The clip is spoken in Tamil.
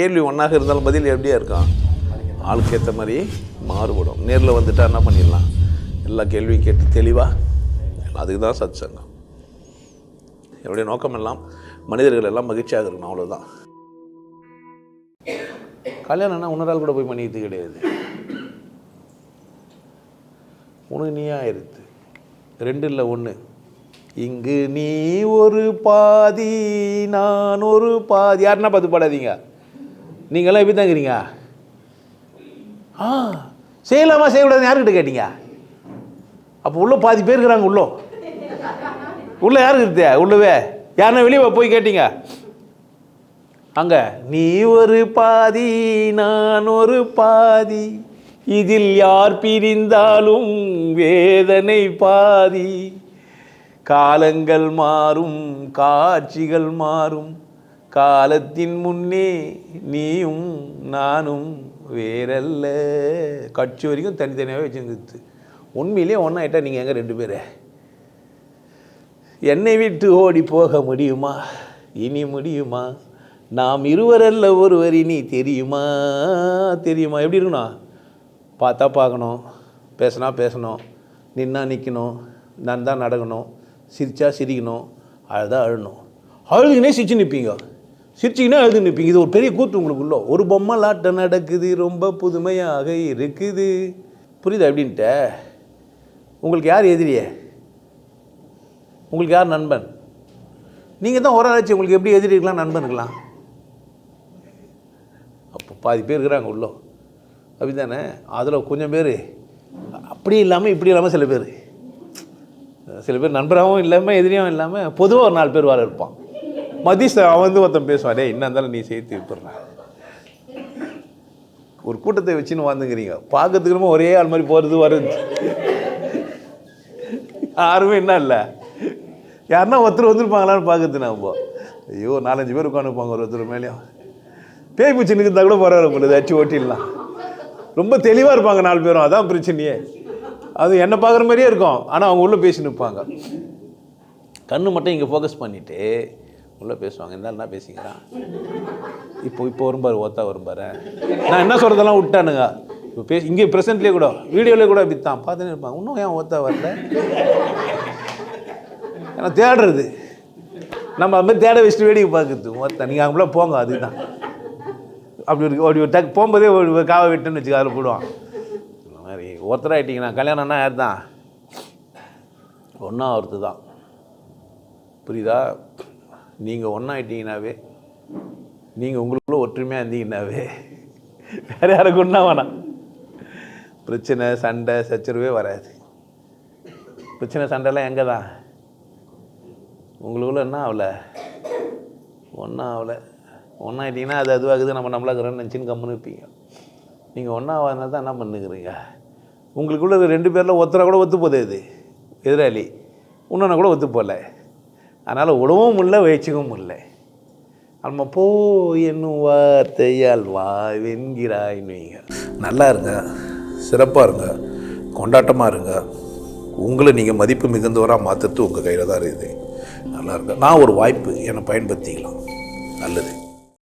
கேள்வி ஒன்றாக இருந்தாலும் பதில் எப்படியா இருக்கும்? ஆளுக்கு ஏற்ற மாதிரி மாறுபடும். நேரில் வந்துட்டா என்ன பண்ணிடலாம்? எல்லா கேள்வியும் கேட்டு தெளிவாக அதுக்கு தான் சத் சங்கம் என்னுடைய நோக்கம் எல்லாம் மனிதர்கள் எல்லாம் மகிழ்ச்சியாக இருக்கணும் அவ்வளோதான் கல்யாணம்னா உன்னரால் கூட போய் பண்ணிக்கிறது கிடையாது. உனக்கு நீயா ஆயிருது ரெண்டு இல்லை ஒன்று இங்கு நீ ஒரு பாதி நான் ஒரு பாதி. யாருன்னா பார்த்து பாடாதீங்க. நீங்களாம் எப்படி தாங்கிறீங்க? ஆ செய்யலாமா செய்யக்கூடாதுன்னு யாருக்கிட்ட கேட்டீங்க? அப்போ உள்ளே பாதி பேர் இருக்கிறாங்க உள்ளோ. உள்ளே யாரு இருக்குது உள்ளவே. யாருன்னா வெளியே போய் கேட்டீங்க. அங்கே நீ ஒரு பாதி நான் ஒரு பாதி. இதில் யார் பிரிந்தாலும் வேதனை பாதி. காலங்கள் மாறும் காட்சிகள் மாறும். காலத்தின் முன்னே நீயும் நானும் வேறல்ல. கட்சி வரைக்கும் தனித்தனியாகவே வச்சுருந்துச்சு உண்மையிலேயே ஒன்றாயிட்டா நீங்கள் எங்கே ரெண்டு பேர்? என்னை விட்டு ஓடி போக முடியுமா? இனி முடியுமா? நாம் இருவரல்ல ஒருவர் இனி தெரியுமா? தெரியுமா? எப்படி இருக்கணும் பார்த்தா பார்க்கணும். பேசினா பேசணும். நின்னா நிற்கணும் நடந்தா நடக்கணும். சிரித்தா சிரிக்கணும். அழுதா அழணும். அழுதுனே சிரிச்சு நிற்பீங்க சிரிச்சிங்கன்னா எழுதி நிற்பீங்க இது ஒரு பெரிய கூத்து உங்களுக்குள்ள ஒரு பொம்மை லாட்டை நடக்குது ரொம்ப புதுமையாக இருக்குது. புரியுது அப்படின்ட்ட உங்களுக்கு யார் எதிரியே? உங்களுக்கு யார் நண்பன்? நீங்கள் தான் ஒரு ஆளாச்சு உங்களுக்கு எப்படி எதிரி இருக்கலாம் நண்பன் இருக்கலாம்? அப்போ பாதி பேர் இருக்கிறாங்க உள்ளோ. அப்படி தானே அதில் கொஞ்சம் பேர். அப்படி இல்லாமல் இப்படி இல்லாமல் சில பேர். சில பேர் நண்பராகவும் இல்லாமல் எதிரியாகவும் இல்லாமல் பொதுவாக ஒரு நாலு பேர் வர இருப்பான் மதிஷ் அவன் வந்து ஒருத்தன் பேசுவான் என்ன இருந்தாலும் நீ சேர்த்து விட்டுறான் ஒரு கூட்டத்தை வச்சுன்னு வந்துங்கிறீங்க பார்க்கறதுக்கு ஒரே ஆள் மாதிரி போகிறது வருது. யாருமே என்ன இல்லை. யாருன்னா ஒருத்தர் வந்துருப்பாங்களான்னு பார்க்கறது நம்ம ஐயோ நாலஞ்சு பேர் உட்காந்துருப்பாங்க ஒரு ஒருத்தர் மேலேயும். பேய் பூச்சி இருந்தால் கூட பரவாயில்ல போல அச்சு ஓட்டிடலாம். ரொம்ப தெளிவாக இருப்பாங்க நாலு பேரும் அதான் பிரச்சனையே. அது என்னை பார்க்குற மாதிரியே இருக்கும். ஆனால் அவங்க உள்ளே பேசி நிற்பாங்க கண்ணு மட்டும் இங்கே ஃபோக்கஸ் பண்ணிவிட்டு உள்ளே பேசுவாங்க. இருந்தாலும் என்ன பேசிக்கிறான்? இப்போ இப்போ வரும்பார் ஓத்தா வரும்பார் நான் என்ன சொல்கிறதெல்லாம் விட்டானுங்க. இப்போ பேசி இங்கே ப்ரெசென்ட்லேயே கூட வீடியோலேயே கூட விற்றான் பார்த்துன்னு இருப்பாங்க இன்னும் ஏன் ஓத்தா வரல? ஏன்னா தேடுறது. நம்ம அது மாதிரி தேட வச்சுட்டு வேடிக்கை பார்க்குறது. ஓத்தா நீங்கள் அங்கே போங்க அதுதான். அப்படி ஒரு அப்படி ஒரு டக் போகும்போதே ஒரு காவை விட்டுன்னு வச்சுக்க அதில் போடுவான். இந்த மாதிரி ஒருத்தராகிட்டிங்கன்னா கல்யாணம்னா யார் தான் ஒன்றா ஒருத்தர் தான் புரியுதா? நீங்கள் ஒன்றாயிட்டீங்கனாவே நீங்கள் உங்களுக்குள்ள ஒற்றுமையாக இருந்தீங்கன்னாவே வேறு யாருக்கு ஒன்றா வேணாம். பிரச்சனை சண்டை சச்சரவே வராது. பிரச்சனை சண்டைலாம் எங்கே தான் உங்களுக்குள்ள என்ன ஆகல. ஒன்றா ஆகல. ஒன்றாயிட்டீங்கன்னா அது அதுவாகுது நம்ம நம்மளாக்குறோன்னு நினச்சின்னு கம்முன்னு இருப்பீங்க. நீங்கள் ஒன்றாவதுனால தான் என்ன பண்ணுக்கிறீங்க உங்களுக்குள்ள ரெண்டு பேரில் ஒத்துறா கூட ஒத்து போகுது இது. எதிராளி. இன்னொன்று கூட ஒத்து போகல. அதனால் விடவும் இல்லை வச்சுக்கவும் இல்லை. நம்ம போ என்னும் வார்த்தையால் வா வென்கிறாய்ன்னு வைங்க நல்லா இருங்க சிறப்பாக இருங்க கொண்டாட்டமாக இருங்க. உங்களை நீங்கள் மதிப்பு மிகுந்தவராக மாற்றுறது உங்கள் கையில் தான் இருக்குது. நல்லா இருங்க. நான் ஒரு வாய்ப்பு என்னை பயன்படுத்திக்கலாம். நல்லது.